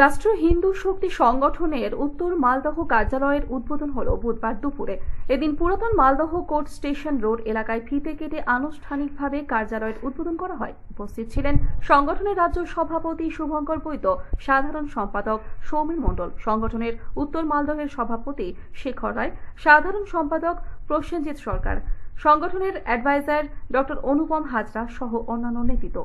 রাষ্ট্রীয় হিন্দু শক্তি সংগঠনের উত্তর মালদহ কার্যালয়ের উদ্বোধন হল বুধবার দুপুরে। এদিন পুরাতন মালদহ কোর্ট স্টেশন রোড এলাকায় ফিতে কেটে আনুষ্ঠানিকভাবে কার্যালয়ের উদ্বোধন করা হয়। উপস্থিত ছিলেন সংগঠনের রাজ্য সভাপতি শুভঙ্কর বৈদ্য, সাধারণ সম্পাদক সৌমিন মণ্ডল, সংগঠনের উত্তর মালদহের সভাপতি শেখর রায়, সাধারণ সম্পাদক প্রসেনজিৎ সরকার সংগঠনের অ্যাডভাইজার ডক্টর অনুপম হাজরা সহ অন্যান্য নেতৃত্ব।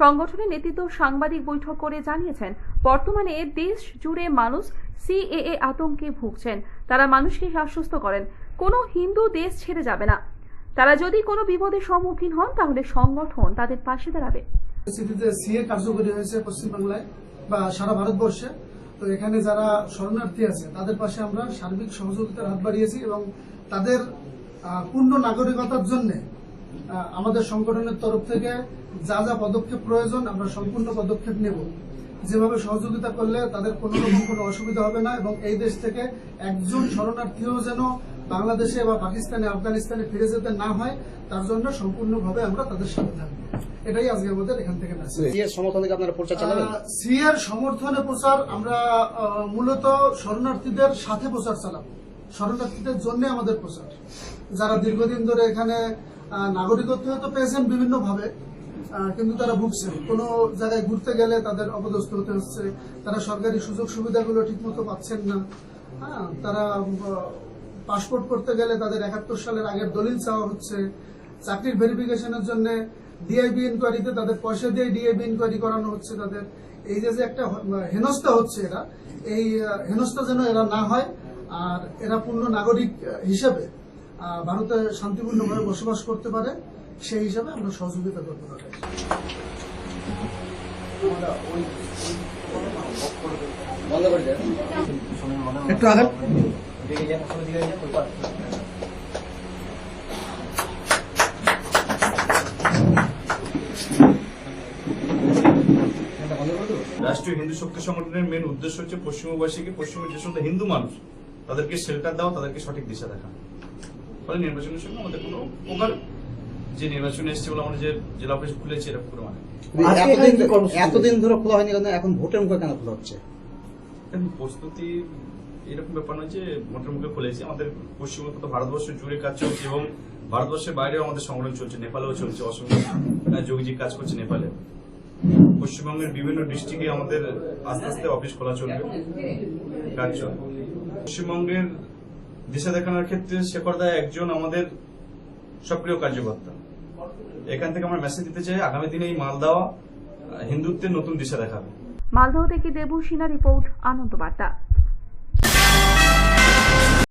সংগঠনের নেতৃত্ব সাংবাদিক বৈঠক করে জানিয়েছেন, বর্তমানে দেশ জুড়ে মানুষ সিএএ আতঙ্কে ভুগছেন। তারা মানুষকে আশ্বস্ত করেন, কোনো হিন্দু দেশ ছেড়ে যাবে না। তারা যদি কোনো বিপদের সম্মুখীন হন, তাহলে সংগঠন তাদের পাশে দাঁড়াবে। সিএ কার্যকরী হয়েছে পশ্চিমবাংলায় বা সারা ভারতবর্ষে। তো এখানে যারা শরণার্থী আছে, তাদের পাশে আমরা সার্বিক সহযোগিতার হাত বাড়িয়েছি এবং তাদের পূর্ণ নাগরিকতার জন্য আমাদের সংগঠনের তরফ থেকে যা যা পদক্ষেপ প্রয়োজন আমরা সম্পূর্ণ পদক্ষেপ নেব। যেভাবে সহযোগিতা করলে তাদের কোনো রকম কোনো অসুবিধা হবে না এবং এই দেশ থেকে একজন শরণার্থীও যেন বাংলাদেশে বা পাকিস্তানে আফগানিস্তানে ফিরে যেতে না হয় তার জন্য সম্পূর্ণভাবে আমরা তাদের সাথে থাকব এটাই আজকে আমাদের এখান থেকে সিএর সমর্থনে প্রচার আমরা মূলত শরণার্থীদের সাথে প্রচার চালাবো। শরণার্থীদের জন্য আমাদের প্রচার। যারা দীর্ঘদিন ধরে এখানে নাগরিকত্ব হয়তো পেয়েছেন বিভিন্ন ভাবে কিন্তু তারা ভুগছেন। কোনো জায়গায় ঘুরতে গেলে তাদের অপদস্থ হতে হচ্ছে, তারা সরকারি সুযোগ সুবিধাগুলো ঠিকমতো পাচ্ছেন না। হ্যাঁ তারা পাসপোর্ট করতে গেলে তাদের একাত্তর সালের আগের দলিল চাওয়া হচ্ছে। চাকরির ভেরিফিকেশনের জন্য ডিআইবি ইনকোয়ারিতে তাদের পয়সা দিয়ে ডিআইবি ইনকোয়ারি করানো হচ্ছে তাদের। এই যে একটা হেনস্থা হচ্ছে এরা, এই হেনস্থা যেন এরা না হয় আর এরা পূর্ণ নাগরিক হিসেবে ভারতে শান্তিপূর্ণভাবে বসবাস করতে পারে সেই হিসাবে আমরা সহযোগিতা করতে পারি একটু আগে রাষ্ট্রীয় হিন্দু শক্তি সংগঠনের মেন উদ্দেশ্য হচ্ছে পশ্চিমবাসীকে পশ্চিমের যে সমস্ত হিন্দু মানুষ তাদেরকে শেল্টার দেওয়া তাদেরকে সঠিক দিশা দেখা ফলে নির্বাচনের সঙ্গে আমাদের কোনো প্রকার যে নির্বাচন এসছে বলে আমাদের যে জেলা অফিস খুলেছি এরকম করে মানে এতদিন এতদিন ধরে খোলা হয়নি কেন? এখন ভোটের মুখে কেন খোলা হচ্ছে? প্রস্তুতি এরকম ব্যাপার নয় যে মোটের মুখে খুলেছি। আমাদের পশ্চিমবঙ্গ তথা ভারতবর্ষ জুড়ে কাজ চলছে এবং ভারতবর্ষের বাইরেও আমাদের সংগঠন চলছে নেপালেও চলছে অসমে যোগীজি কাজ করছে নেপালে। পশ্চিমবঙ্গের বিভিন্ন ডিস্ট্রিক্টে আমাদের আস্তে আস্তে অফিস খোলা চলবে। কাজ চলবে। পশ্চিমবঙ্গের দিশা দেখানোর ক্ষেত্রে শেখর দায় একজন আমাদের সক্রিয় কার্যকর্তা। এখান থেকে আমরা মেসেজ দিতে চাই, আগামী দিনে এই মালদাওয়া হিন্দুত্বের নতুন দিশা দেখাবে। মালদহ থেকে দেবু সিনা রিপোর্ট আনন্দ বার্তা